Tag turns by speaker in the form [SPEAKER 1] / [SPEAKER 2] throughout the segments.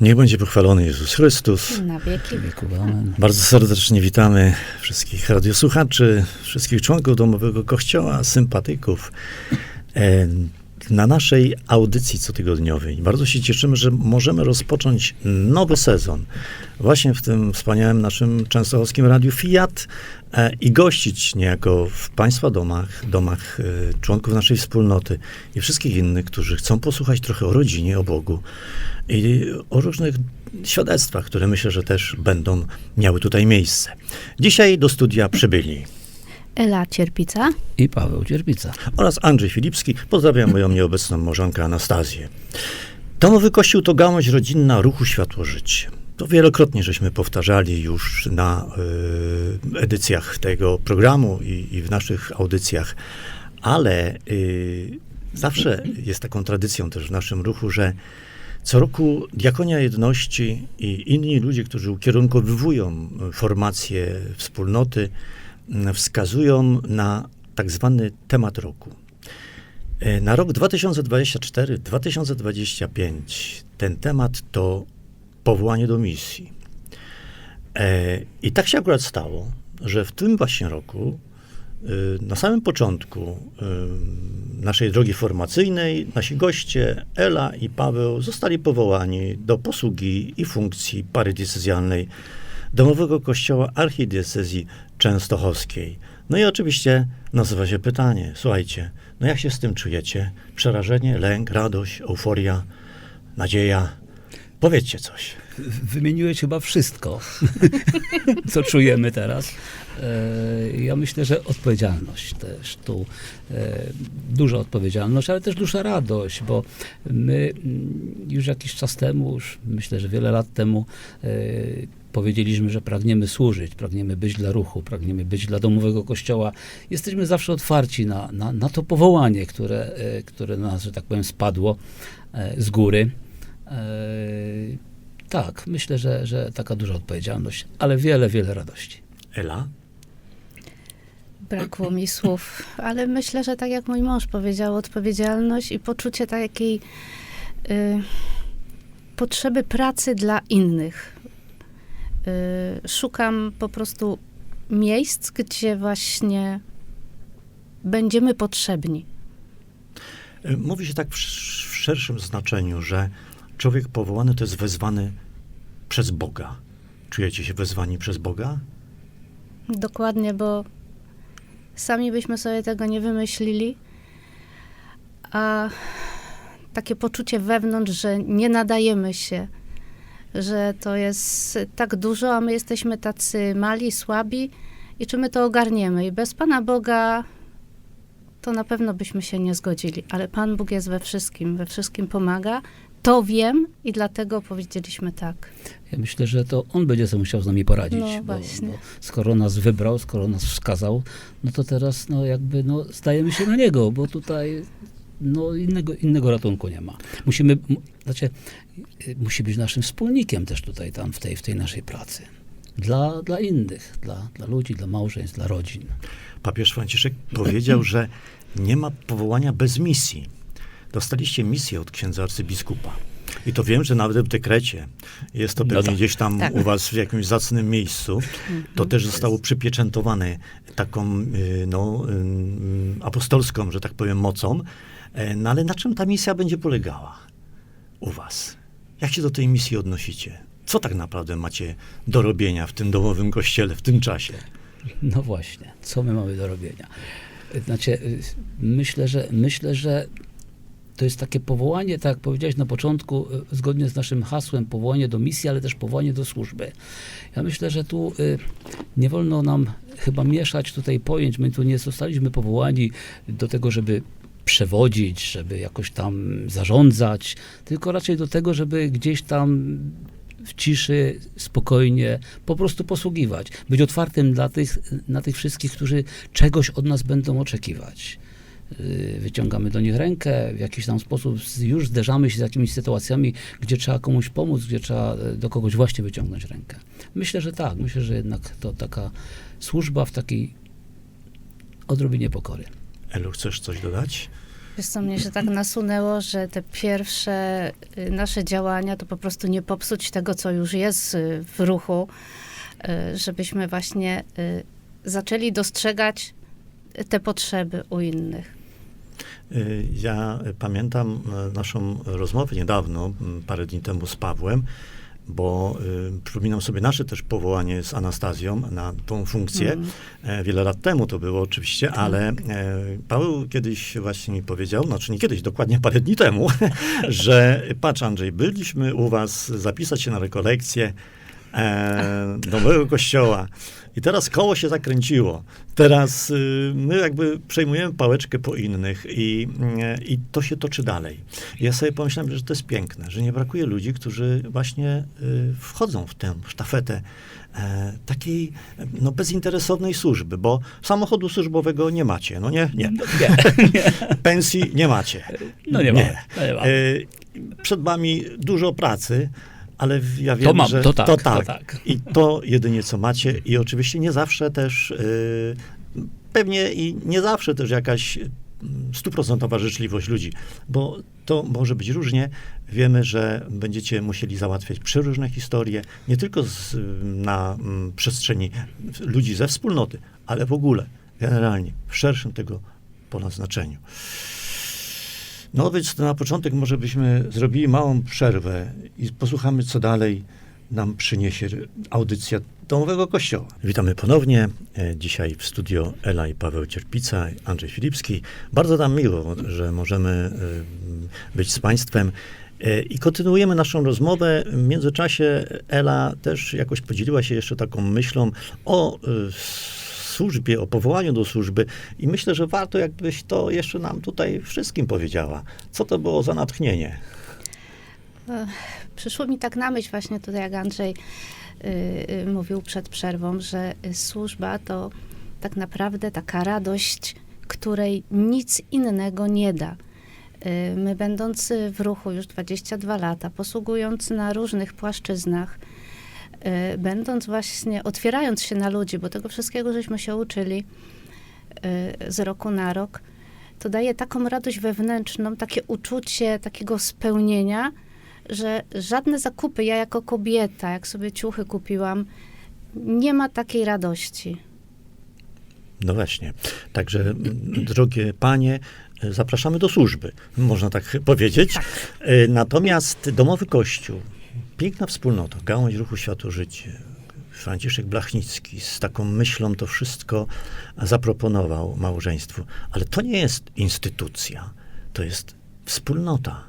[SPEAKER 1] Niech będzie pochwalony Jezus Chrystus.
[SPEAKER 2] Na wieki.
[SPEAKER 3] Amen.
[SPEAKER 1] Bardzo serdecznie witamy wszystkich radiosłuchaczy, wszystkich członków Domowego Kościoła, sympatyków na naszej audycji cotygodniowej. Bardzo się cieszymy, że możemy rozpocząć nowy sezon właśnie w tym wspaniałym naszym częstochowskim radiu Fiat e, i gościć niejako w Państwa domach, domach e, członków naszej wspólnoty i wszystkich innych, którzy chcą posłuchać trochę o rodzinie, o Bogu i o różnych świadectwach, które myślę, że też będą miały tutaj miejsce. Dzisiaj do studia przybyli
[SPEAKER 2] Ela Cierpica.
[SPEAKER 3] I Paweł Cierpica.
[SPEAKER 1] oraz Andrzej Filipski. Pozdrawiam moją nieobecną małżonkę Anastazję. Domowy Kościół to gałąź rodzinna ruchu Światło Życie. To wielokrotnie żeśmy powtarzali już na y, edycjach tego programu i, i w naszych audycjach, ale y, zawsze jest taką tradycją też w naszym ruchu, że co roku Diakonia Jedności i inni ludzie, którzy ukierunkowywują formacje wspólnoty, wskazują na tak zwany temat roku. E, Na rok 2024-2025 ten temat to powołanie do misji. E, I tak się akurat stało, że w tym właśnie roku, y, na samym początku naszej drogi formacyjnej, nasi goście, Ela i Paweł, zostali powołani do posługi i funkcji pary diecezjalnej Domowego Kościoła Archidiecezji Częstochowskiej. No i oczywiście nazywa się pytanie, słuchajcie, no jak się z tym czujecie? Przerażenie, lęk, radość, euforia, nadzieja? Powiedzcie coś.
[SPEAKER 3] Wymieniłeś chyba wszystko, co czujemy teraz. E, Ja myślę, że odpowiedzialność też tu, e, duża odpowiedzialność, ale też duża radość, bo my mm, już jakiś czas temu, już myślę, że wiele lat temu e, powiedzieliśmy, że pragniemy służyć, pragniemy być dla ruchu, pragniemy być dla domowego kościoła. Jesteśmy zawsze otwarci na, na, na to powołanie, które, które na nas, że tak powiem, spadło z góry. Tak, myślę, że, że taka duża odpowiedzialność, ale wiele, wiele radości.
[SPEAKER 1] Ela?
[SPEAKER 2] Brakło mi słów, ale myślę, że tak jak mój mąż powiedział, odpowiedzialność i poczucie takiej y, potrzeby pracy dla innych. Y, szukam po prostu miejsc, gdzie właśnie będziemy potrzebni.
[SPEAKER 1] Y, Mówi się tak w, w szerszym znaczeniu, że człowiek powołany to jest wezwany przez Boga. Czujecie się wezwani przez Boga?
[SPEAKER 2] Dokładnie, bo sami byśmy sobie tego nie wymyślili, a takie poczucie wewnątrz, że nie nadajemy się, że to jest tak dużo, a my jesteśmy tacy mali, słabi i czy my to ogarniemy. I bez Pana Boga to na pewno byśmy się nie zgodzili, ale Pan Bóg jest we wszystkim, we wszystkim pomaga. To wiem i dlatego powiedzieliśmy tak.
[SPEAKER 3] Ja myślę, że to on będzie sobie musiał z nami poradzić.
[SPEAKER 2] No
[SPEAKER 3] bo, bo skoro nas wybrał, skoro nas wskazał, no to teraz no jakby no, stajemy się na niego, bo tutaj no, innego, innego ratunku nie ma. Musimy, znaczy, y, musi być naszym wspólnikiem też tutaj tam w tej, w tej naszej pracy. Dla, dla innych, dla, dla ludzi, dla małżeństw, dla rodzin.
[SPEAKER 1] Papież Franciszek powiedział, że nie ma powołania bez misji. Dostaliście misję od księdza arcybiskupa. I to wiem, że nawet w dekrecie jest to
[SPEAKER 3] No
[SPEAKER 1] pewnie
[SPEAKER 3] tak.
[SPEAKER 1] gdzieś tam
[SPEAKER 2] Tak.
[SPEAKER 1] u was w jakimś zacnym miejscu. To też zostało przypieczętowane taką y, no, apostolską, że tak powiem, mocą. E, No ale na czym ta misja będzie polegała u was? Jak się do tej misji odnosicie? Co tak naprawdę macie do robienia w tym domowym kościele w tym czasie?
[SPEAKER 3] No właśnie, co my mamy do robienia? Znaczy, y, myślę, że myślę, że to jest takie powołanie, tak jak powiedziałeś na początku, y, zgodnie z naszym hasłem, powołanie do misji, ale też powołanie do służby. Ja myślę, że tu y, nie wolno nam chyba mieszać tutaj pojęć. My tu nie zostaliśmy powołani do tego, żeby przewodzić, żeby jakoś tam zarządzać, tylko raczej do tego, żeby gdzieś tam w ciszy, spokojnie, po prostu posługiwać. Być otwartym dla tych, na tych wszystkich, którzy czegoś od nas będą oczekiwać. Yy, Wyciągamy do nich rękę, w jakiś tam sposób już zderzamy się z jakimiś sytuacjami, gdzie trzeba komuś pomóc, gdzie trzeba e, do kogoś właśnie wyciągnąć rękę. Myślę, że tak. Myślę, że jednak to taka służba w takiej odrobinie pokory.
[SPEAKER 1] Elu, chcesz coś dodać?
[SPEAKER 2] Wiesz co, mnie się tak nasunęło, że te pierwsze y, nasze działania to po prostu nie popsuć tego, co już jest y, w ruchu, y, żebyśmy właśnie y, zaczęli dostrzegać te potrzeby u innych.
[SPEAKER 1] Y, Ja y, pamiętam y, naszą rozmowę niedawno, parę dni temu z Pawłem, bo y, przypominam sobie nasze też powołanie z Anastazją na tą funkcję.
[SPEAKER 2] Mm.
[SPEAKER 1] E, Wiele lat temu to było oczywiście, ale e, Paweł kiedyś właśnie mi powiedział, znaczy nie kiedyś, dokładnie parę dni temu, że patrz Andrzej, byliśmy u was zapisać się na rekolekcję e, nowego kościoła i teraz koło się zakręciło. Teraz y, my jakby przejmujemy pałeczkę po innych i, y, i to się toczy dalej. I ja sobie pomyślałem, że to jest piękne, że nie brakuje ludzi, którzy właśnie y, wchodzą w tę sztafetę e, takiej no, bezinteresownej służby, bo samochodu służbowego nie macie, no nie? Nie.
[SPEAKER 3] No, nie.
[SPEAKER 1] Pensji nie macie.
[SPEAKER 3] No nie mamy. No nie mamy.
[SPEAKER 1] E, Przed wami dużo pracy, ale ja wiem,
[SPEAKER 3] To mam,
[SPEAKER 1] że
[SPEAKER 3] to tak,
[SPEAKER 1] to
[SPEAKER 3] to
[SPEAKER 1] tak.
[SPEAKER 3] tak.
[SPEAKER 1] I to jedynie co macie i oczywiście nie zawsze też, y, pewnie i nie zawsze też jakaś y, stuprocentowa życzliwość ludzi, bo to może być różnie. Wiemy, że będziecie musieli załatwiać przeróżne historie, nie tylko z, na mm, przestrzeni ludzi ze wspólnoty, ale w ogóle, generalnie, w szerszym tego pola znaczeniu. No więc na początek może byśmy zrobili małą przerwę i posłuchamy, co dalej nam przyniesie audycja Domowego Kościoła. Witamy ponownie. E, Dzisiaj w studio Ela i Paweł Cierpica, Andrzej Filipski. Bardzo nam miło, że możemy e, być z Państwem. E, I kontynuujemy naszą rozmowę. W międzyczasie Ela też jakoś podzieliła się jeszcze taką myślą o służbie, o powołaniu do służby i myślę, że warto jakbyś to jeszcze nam tutaj wszystkim powiedziała. Co to było za natchnienie?
[SPEAKER 2] Przyszło mi tak na myśl właśnie tutaj, jak Andrzej y, y, mówił przed przerwą, że służba to tak naprawdę taka radość, której nic innego nie da. Y, My będąc w ruchu już 22 lata, posługując na różnych płaszczyznach, będąc właśnie, otwierając się na ludzi, bo tego wszystkiego żeśmy się uczyli y, z roku na rok, to daje taką radość wewnętrzną, takie uczucie takiego spełnienia, że żadne zakupy, ja jako kobieta, jak sobie ciuchy kupiłam, nie ma takiej radości.
[SPEAKER 1] No właśnie. Także, drogie panie, zapraszamy do służby, można tak powiedzieć. E, Natomiast Domowy Kościół, piękna wspólnota, gałąź ruchu Światło Życie, Franciszek Blachnicki z taką myślą to wszystko zaproponował małżeństwu. Ale to nie jest instytucja, to jest wspólnota.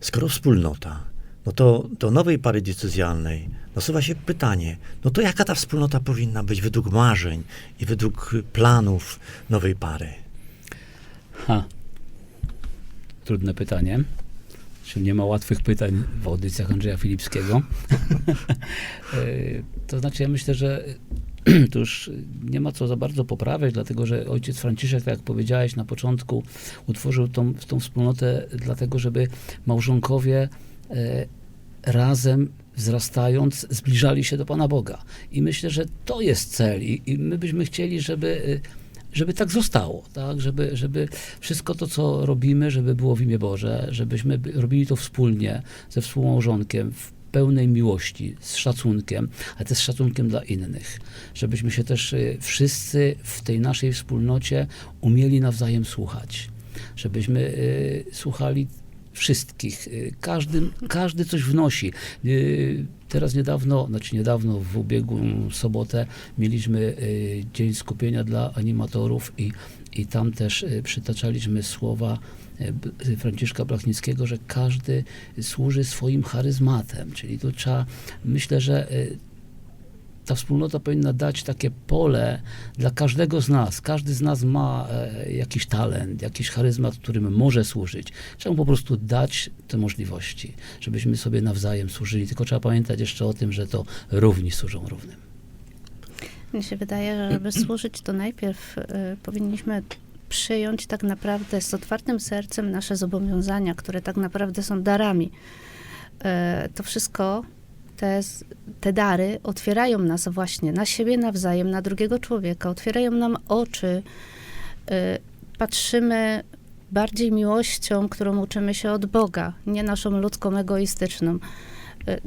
[SPEAKER 1] Skoro wspólnota, no to do nowej pary decyzjalnej nasuwa się pytanie, no to jaka ta wspólnota powinna być według marzeń i według planów nowej pary?
[SPEAKER 3] Ha. Trudne pytanie. Czyli nie ma łatwych pytań w audycjach Andrzeja Filipskiego. E, to znaczy, ja myślę, że tu już nie ma co za bardzo poprawiać, dlatego że ojciec Franciszek, tak jak powiedziałeś na początku, utworzył tą, tą wspólnotę dlatego, żeby małżonkowie e, razem wzrastając, zbliżali się do Pana Boga. I myślę, że to jest cel i, i my byśmy chcieli, żeby, e, żeby tak zostało, tak? Żeby, żeby wszystko to, co robimy, żeby było w imię Boże, żebyśmy by- robili to wspólnie ze współmałżonkiem, w pełnej miłości, z szacunkiem, ale też z szacunkiem dla innych. Żebyśmy się też y, wszyscy w tej naszej wspólnocie umieli nawzajem słuchać. Żebyśmy y, słuchali wszystkich. Y, Każdy, każdy coś wnosi. Y, Teraz niedawno, znaczy niedawno, w ubiegłą sobotę mieliśmy y, Dzień Skupienia dla Animatorów i, i tam też przytaczaliśmy słowa Franciszka Blachnickiego, że każdy służy swoim charyzmatem, czyli tu trzeba, myślę, że ta wspólnota powinna dać takie pole dla każdego z nas. Każdy z nas ma e, jakiś talent, jakiś charyzmat, którym może służyć. Trzeba mu po prostu dać te możliwości, żebyśmy sobie nawzajem służyli. Tylko trzeba pamiętać jeszcze o tym, że to równi służą równym.
[SPEAKER 2] Mnie się wydaje, że żeby służyć, to najpierw y, powinniśmy przyjąć tak naprawdę z otwartym sercem nasze zobowiązania, które tak naprawdę są darami. Y, to wszystko, te, te dary otwierają nas właśnie na siebie nawzajem, na drugiego człowieka, otwierają nam oczy. Y, patrzymy bardziej miłością, którą uczymy się od Boga, nie naszą ludzką, egoistyczną. Y,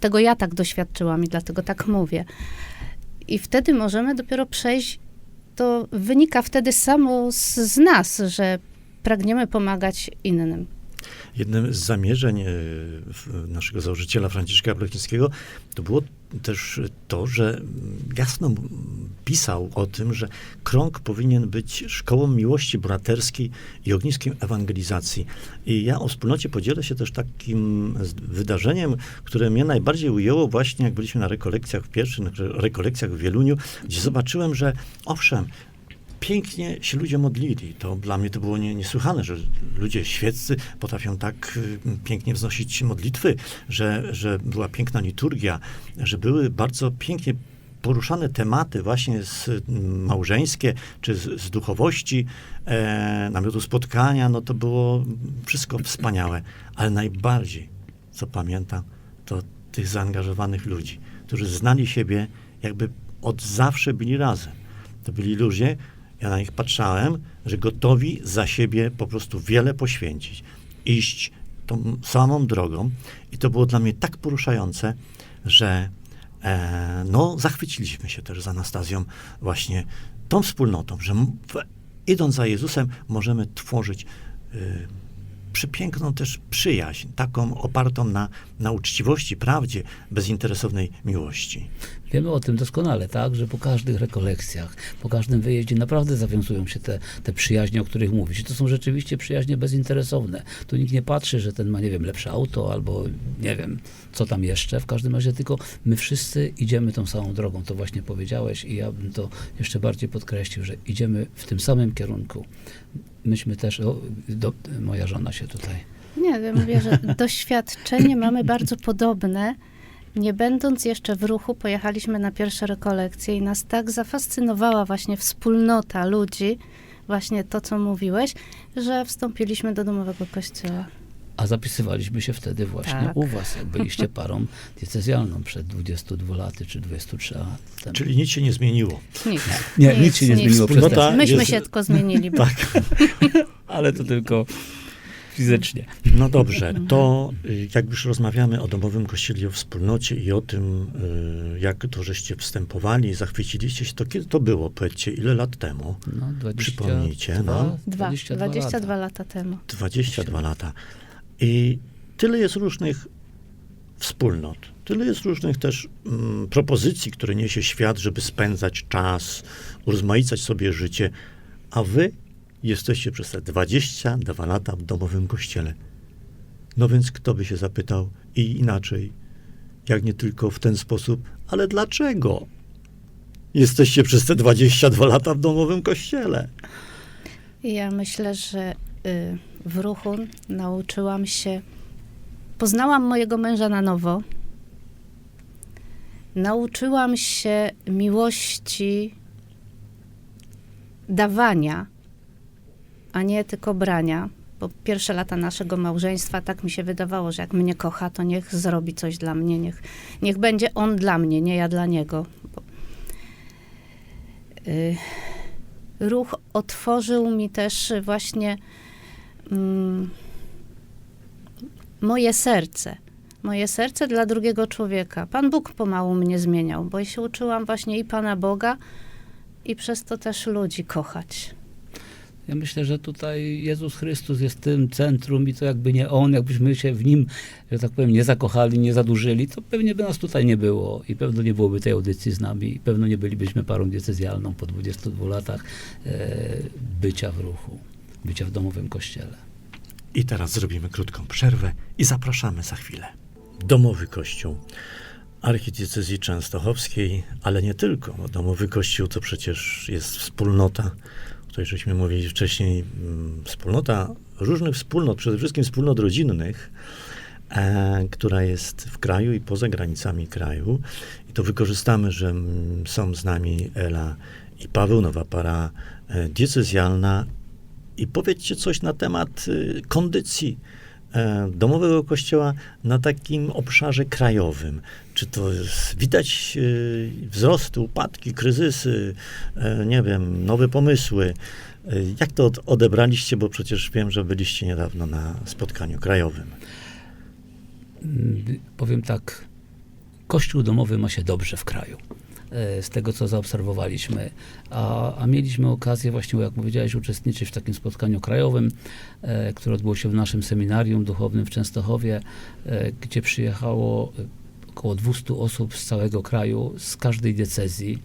[SPEAKER 2] Tego ja tak doświadczyłam i dlatego tak mówię. I wtedy możemy dopiero przejść, to wynika wtedy samo z, z nas, że pragniemy pomagać innym.
[SPEAKER 1] Jednym z zamierzeń e, naszego założyciela Franciszka Blechnickiego to było też to, że jasno pisał o tym, że krąg powinien być szkołą miłości braterskiej i ogniskiem ewangelizacji. I ja o wspólnocie podzielę się też takim wydarzeniem, które mnie najbardziej ujęło właśnie, jak byliśmy na rekolekcjach w pierwszych re- rekolekcjach w Wieluniu, gdzie zobaczyłem, że owszem, pięknie się ludzie modlili. To dla mnie to było nie, niesłychane, że ludzie świeccy potrafią tak y, pięknie wznosić modlitwy, że, że była piękna liturgia, że były bardzo pięknie poruszane tematy właśnie z mm, małżeńskie, czy z, z duchowości, e, namiotu spotkania, no to było wszystko wspaniałe. Ale najbardziej, co pamiętam, to tych zaangażowanych ludzi, którzy znali siebie, jakby od zawsze byli razem. To byli ludzie, ja na nich patrzałem, że gotowi za siebie po prostu wiele poświęcić, iść tą samą drogą. I to było dla mnie tak poruszające, że e, no, zachwyciliśmy się też z Anastazją właśnie tą wspólnotą, że w, idąc za Jezusem możemy tworzyć y, przepiękną też przyjaźń, taką opartą na, na uczciwości, prawdzie, bezinteresownej miłości.
[SPEAKER 3] Wiemy o tym doskonale, tak, że po każdych rekolekcjach, po każdym wyjeździe naprawdę zawiązują się te, te przyjaźnie, o których mówisz. To są rzeczywiście przyjaźnie bezinteresowne. Tu nikt nie patrzy, że ten ma, nie wiem, lepsze auto albo nie wiem, co tam jeszcze. W każdym razie tylko my wszyscy idziemy tą samą drogą. To właśnie powiedziałeś i ja bym to jeszcze bardziej podkreślił, że idziemy w tym samym kierunku. Myśmy też, o, do, moja żona się tutaj
[SPEAKER 2] Nie, ja mówię, że doświadczenie mamy bardzo podobne. Nie będąc jeszcze w ruchu, pojechaliśmy na pierwsze rekolekcje i nas tak zafascynowała właśnie wspólnota ludzi, właśnie to, co mówiłeś, że wstąpiliśmy do domowego kościoła.
[SPEAKER 3] A zapisywaliśmy się wtedy właśnie
[SPEAKER 2] Tak.
[SPEAKER 3] u was, jak byliście parą diecezjalną przed 22 laty czy 23 latem.
[SPEAKER 1] Czyli nic się nie zmieniło.
[SPEAKER 2] Nic.
[SPEAKER 3] Nie, nic się nie zmieniło przez
[SPEAKER 1] Wspólnota
[SPEAKER 3] te,
[SPEAKER 2] Myśmy
[SPEAKER 1] jest-
[SPEAKER 2] się tylko zmienili.
[SPEAKER 1] Tak.
[SPEAKER 3] ale to tylko fizycznie.
[SPEAKER 1] No dobrze, to y, jak już rozmawiamy o domowym kościele, o wspólnocie i o tym, y, jak to żeście wstępowali, zachwyciliście się, to kiedy to było? Powiedzcie, ile lat temu?
[SPEAKER 3] No, 20,
[SPEAKER 1] Przypomnijcie, no.
[SPEAKER 2] Dwa,
[SPEAKER 3] 22,
[SPEAKER 2] 22
[SPEAKER 3] lata.
[SPEAKER 2] lata temu.
[SPEAKER 1] 22 lata. I tyle jest różnych wspólnot, tyle jest różnych też mm, propozycji, które niesie świat, żeby spędzać czas, urozmaicać sobie życie, a wy jesteście przez te 22 lata w domowym kościele. No więc kto by się zapytał i inaczej, jak nie tylko w ten sposób, ale dlaczego jesteście przez te 22 lata w domowym kościele?
[SPEAKER 2] Ja myślę, że y, w ruchu nauczyłam się, poznałam mojego męża na nowo. Nauczyłam się miłości dawania, a nie tylko brania. Bo pierwsze lata naszego małżeństwa tak mi się wydawało, że jak mnie kocha, to niech zrobi coś dla mnie, niech, niech będzie on dla mnie, nie ja dla niego. Bo, y, ruch otworzył mi też właśnie mm, moje serce. Moje serce dla drugiego człowieka. Pan Bóg pomału mnie zmieniał, bo się uczyłam właśnie i Pana Boga, i przez to też ludzi kochać.
[SPEAKER 3] Ja myślę, że tutaj Jezus Chrystus jest tym centrum i to jakby nie On, jakbyśmy się w Nim, że tak powiem, nie zakochali, nie zadłużyli, to pewnie by nas tutaj nie było i pewno nie byłoby tej audycji z nami i pewno nie bylibyśmy parą diecezjalną po 22 latach e, bycia w ruchu, bycia w domowym kościele.
[SPEAKER 1] I teraz zrobimy krótką przerwę i zapraszamy za chwilę. Domowy Kościół Archidiecezji Częstochowskiej, ale nie tylko. Bo domowy Kościół to przecież jest wspólnota, o której żeśmy mówili wcześniej, mm, wspólnota różnych wspólnot, przede wszystkim wspólnot rodzinnych, e, która jest w kraju i poza granicami kraju. I to wykorzystamy, że mm, są z nami Ela i Paweł, nowa para e, diecezjalna. I powiedzcie coś na temat y, kondycji e, domowego kościoła na takim obszarze krajowym? Czy to widać e, wzrosty, upadki, kryzysy, e, nie wiem, nowe pomysły? E, Jak to od- odebraliście, bo przecież wiem, że byliście niedawno na spotkaniu krajowym.
[SPEAKER 3] Mm, Powiem tak, kościół domowy ma się dobrze w kraju. E, Z tego, co zaobserwowaliśmy, a, a mieliśmy okazję właśnie, jak powiedziałeś, uczestniczyć w takim spotkaniu krajowym, e, które odbyło się w naszym seminarium duchownym w Częstochowie, e, gdzie przyjechało około 200 osób z całego kraju, z każdej diecezji.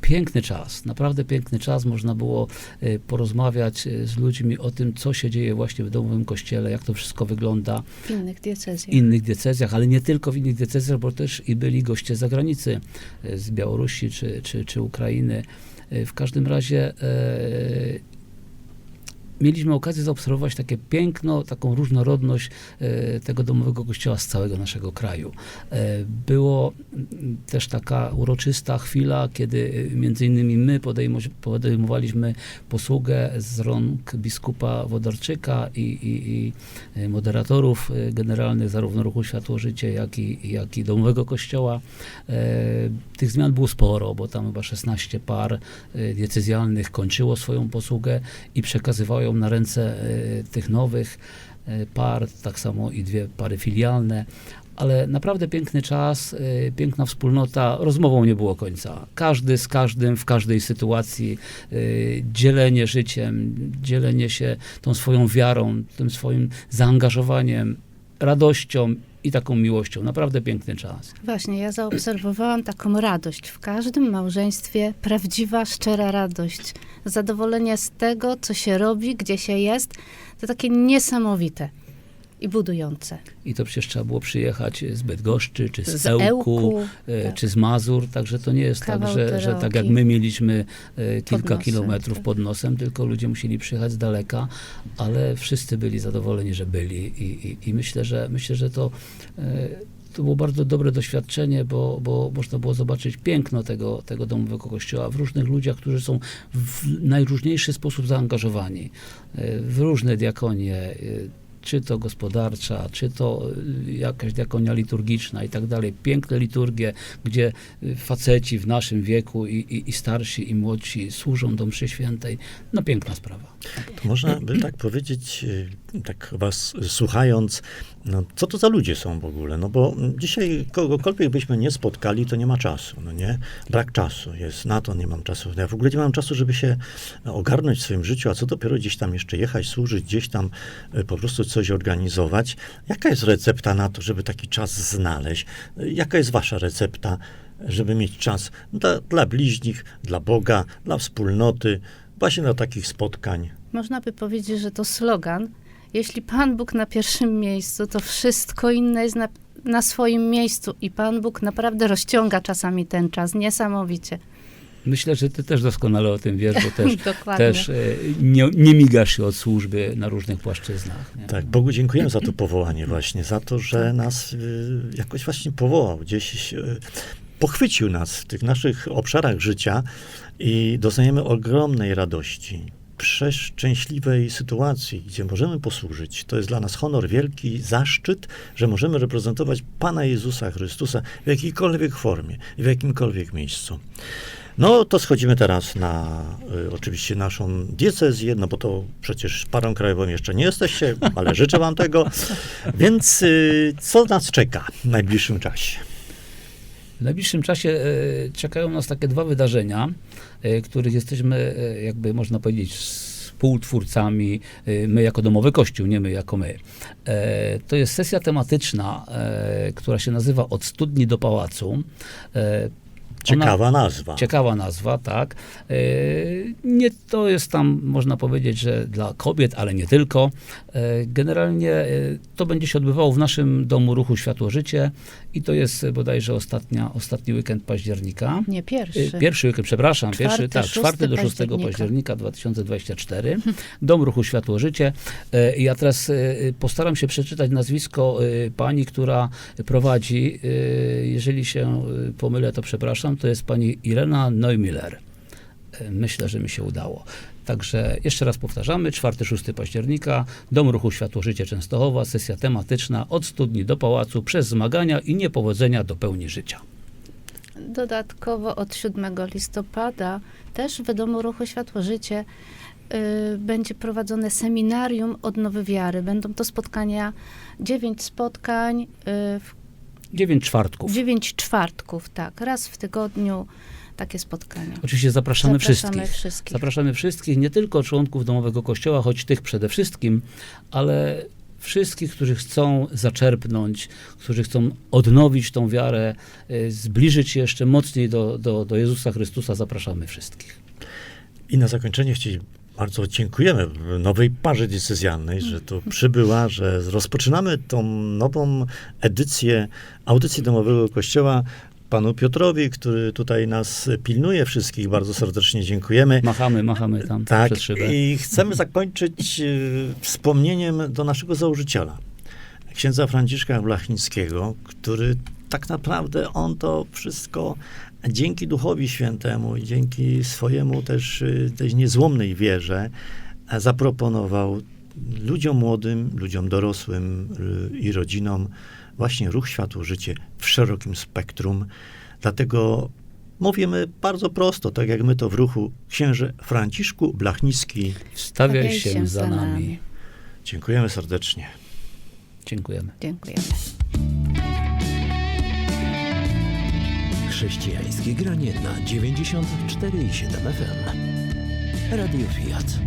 [SPEAKER 3] Piękny czas, naprawdę piękny czas. Można było e, porozmawiać e, z ludźmi o tym, co się dzieje właśnie w domowym kościele, jak to wszystko wygląda
[SPEAKER 2] W innych diecezjach.
[SPEAKER 3] innych diecezjach, ale nie tylko w innych diecezjach, bo też i byli goście z zagranicy, e, z Białorusi czy, czy, czy Ukrainy. W każdym razie mieliśmy okazję zaobserwować takie piękno, taką różnorodność e, tego domowego kościoła z całego naszego kraju. E, Było też taka uroczysta chwila, kiedy e, między innymi my podejmo- podejmowaliśmy posługę z rąk biskupa Wodarczyka i, i, i moderatorów generalnych zarówno Ruchu Światło Życie, jak i, jak i Domowego Kościoła. Tych zmian było sporo, bo tam chyba 16 par diecezjalnych kończyło swoją posługę i przekazywało ją na ręce e, tych nowych e, par, tak samo i dwie pary filialne. Ale naprawdę piękny czas, e, piękna wspólnota, rozmową nie było końca. Każdy z każdym w każdej sytuacji, dzielenie życiem, dzielenie się tą swoją wiarą, tym swoim zaangażowaniem, radością i taką miłością. Naprawdę piękny czas.
[SPEAKER 2] Właśnie, ja zaobserwowałam taką radość. W każdym małżeństwie prawdziwa, szczera radość. Zadowolenie z tego, co się robi, gdzie się jest. To takie niesamowite i budujące.
[SPEAKER 3] I to przecież trzeba było przyjechać z Bydgoszczy, czy z,
[SPEAKER 2] Z
[SPEAKER 3] Ełku,
[SPEAKER 2] Ełku, tak.
[SPEAKER 3] czy z Mazur, także to nie jest tak,
[SPEAKER 2] Kawał
[SPEAKER 3] że, że tak jak my mieliśmy e, kilka
[SPEAKER 2] nosem,
[SPEAKER 3] kilometrów
[SPEAKER 2] tak.
[SPEAKER 3] pod nosem, tylko ludzie musieli przyjechać z daleka, ale wszyscy byli zadowoleni, że byli i, i, i myślę, że myślę, że to e, to było bardzo dobre doświadczenie, bo, bo można było zobaczyć piękno tego, tego domowego kościoła w różnych ludziach, którzy są w najróżniejszy sposób zaangażowani e, w różne diakonie, e, czy to gospodarcza, czy to y, jakaś diakonia liturgiczna i tak dalej. Piękne liturgie, gdzie y, faceci w naszym wieku i, i, i starsi, i młodsi służą do mszy świętej. No piękna sprawa.
[SPEAKER 1] To można by tak powiedzieć, y, tak was słuchając, no, co to za ludzie są w ogóle? No bo dzisiaj kogokolwiek byśmy nie spotkali, to nie ma czasu, no nie? Brak czasu jest, na to nie mam czasu. Ja w ogóle nie mam czasu, żeby się ogarnąć w swoim życiu, a co dopiero gdzieś tam jeszcze jechać, służyć, gdzieś tam po prostu coś organizować. Jaka jest recepta na to, żeby taki czas znaleźć? Jaka jest wasza recepta, żeby mieć czas dla, dla bliźnich, dla Boga, dla wspólnoty, właśnie na takich spotkań?
[SPEAKER 2] Można by powiedzieć, że to slogan. Jeśli Pan Bóg na pierwszym miejscu, to wszystko inne jest na, na swoim miejscu. I Pan Bóg naprawdę rozciąga czasami ten czas niesamowicie.
[SPEAKER 3] Myślę, że ty też doskonale o tym wiesz, bo też, też e, nie, nie migasz się od służby na różnych płaszczyznach. Nie?
[SPEAKER 1] Tak, Bogu dziękujemy za to powołanie właśnie, za to, że nas y, jakoś właśnie powołał, gdzieś y, pochwycił nas w tych naszych obszarach życia i doznajemy ogromnej radości. Przeszczęśliwej sytuacji, gdzie możemy posłużyć. To jest dla nas honor wielki, zaszczyt, że możemy reprezentować Pana Jezusa Chrystusa w jakiejkolwiek formie i w jakimkolwiek miejscu. No to schodzimy teraz na y, oczywiście naszą diecezję, no bo to przecież parą krajową jeszcze nie jesteście, ale życzę wam tego. Więc y, co nas czeka w najbliższym czasie?
[SPEAKER 3] W najbliższym czasie e, czekają nas takie dwa wydarzenia, e, których jesteśmy, e, jakby można powiedzieć, współtwórcami, e, my jako domowy kościół, nie my jako my. E, to jest sesja tematyczna, e, która się nazywa Od studni do pałacu. E, ona-
[SPEAKER 1] Ciekawa nazwa.
[SPEAKER 3] Ciekawa nazwa, tak. E, Nie to jest tam, można powiedzieć, że dla kobiet, ale nie tylko. E, Generalnie e, to będzie się odbywało w naszym domu ruchu Światło Życie i to jest bodajże ostatnia, ostatni weekend października.
[SPEAKER 2] Nie pierwszy.
[SPEAKER 3] E, Pierwszy weekend, przepraszam,
[SPEAKER 2] Czwarty,
[SPEAKER 3] pierwszy, tak,
[SPEAKER 2] szósty
[SPEAKER 3] 4 do 6
[SPEAKER 2] października.
[SPEAKER 3] października 2024. Dom Ruchu Światło Życie. E, Ja teraz e, postaram się przeczytać nazwisko e, pani, która prowadzi. E, Jeżeli się e, pomylę, to przepraszam. To jest pani Irena Neumiller. Myślę, że mi się udało. Także jeszcze raz powtarzamy, 4-6 października, Dom Ruchu Światło Życie Częstochowa, sesja tematyczna od studni do pałacu, przez zmagania i niepowodzenia do pełni życia.
[SPEAKER 2] Dodatkowo od 7 listopada też w Domu Ruchu Światło Życie y, będzie prowadzone seminarium Odnowy Wiary. Będą to spotkania, dziewięć spotkań, y, w
[SPEAKER 3] 9 czwartków.
[SPEAKER 2] dziewięć czwartków, tak, raz w tygodniu takie spotkania.
[SPEAKER 3] Oczywiście zapraszamy,
[SPEAKER 2] Zapraszamy
[SPEAKER 3] wszystkich.
[SPEAKER 2] wszystkich.
[SPEAKER 3] Zapraszamy wszystkich, nie tylko członków domowego kościoła, choć tych przede wszystkim, ale wszystkich, którzy chcą zaczerpnąć, którzy chcą odnowić tą wiarę, y, zbliżyć się jeszcze mocniej do, do, do Jezusa Chrystusa, zapraszamy wszystkich.
[SPEAKER 1] I na zakończenie chcieli bardzo dziękujemy nowej parze decyzjalnej, że tu przybyła, że rozpoczynamy tą nową edycję audycji Domowego Kościoła. Panu Piotrowi, który tutaj nas pilnuje wszystkich, bardzo serdecznie dziękujemy.
[SPEAKER 3] Machamy, machamy tam
[SPEAKER 1] Tak,
[SPEAKER 3] przed szybę.
[SPEAKER 1] i chcemy zakończyć y, wspomnieniem do naszego założyciela, księdza Franciszka Blachnickiego, który tak naprawdę on to wszystko dzięki Duchowi Świętemu i dzięki swojemu też y, tej niezłomnej wierze e, zaproponował ludziom młodym, ludziom dorosłym i rodzinom właśnie ruch światło życie w szerokim spektrum. Dlatego mówimy bardzo prosto, tak jak my to w ruchu księże Franciszku Blachnicki.
[SPEAKER 3] Wstawiaj
[SPEAKER 2] Stawiaj
[SPEAKER 3] się za nami.
[SPEAKER 1] Dziękujemy serdecznie.
[SPEAKER 3] Dziękujemy.
[SPEAKER 2] Dziękujemy.
[SPEAKER 4] Chrześcijańskie granie na 94,7 FM. Radio Fiat.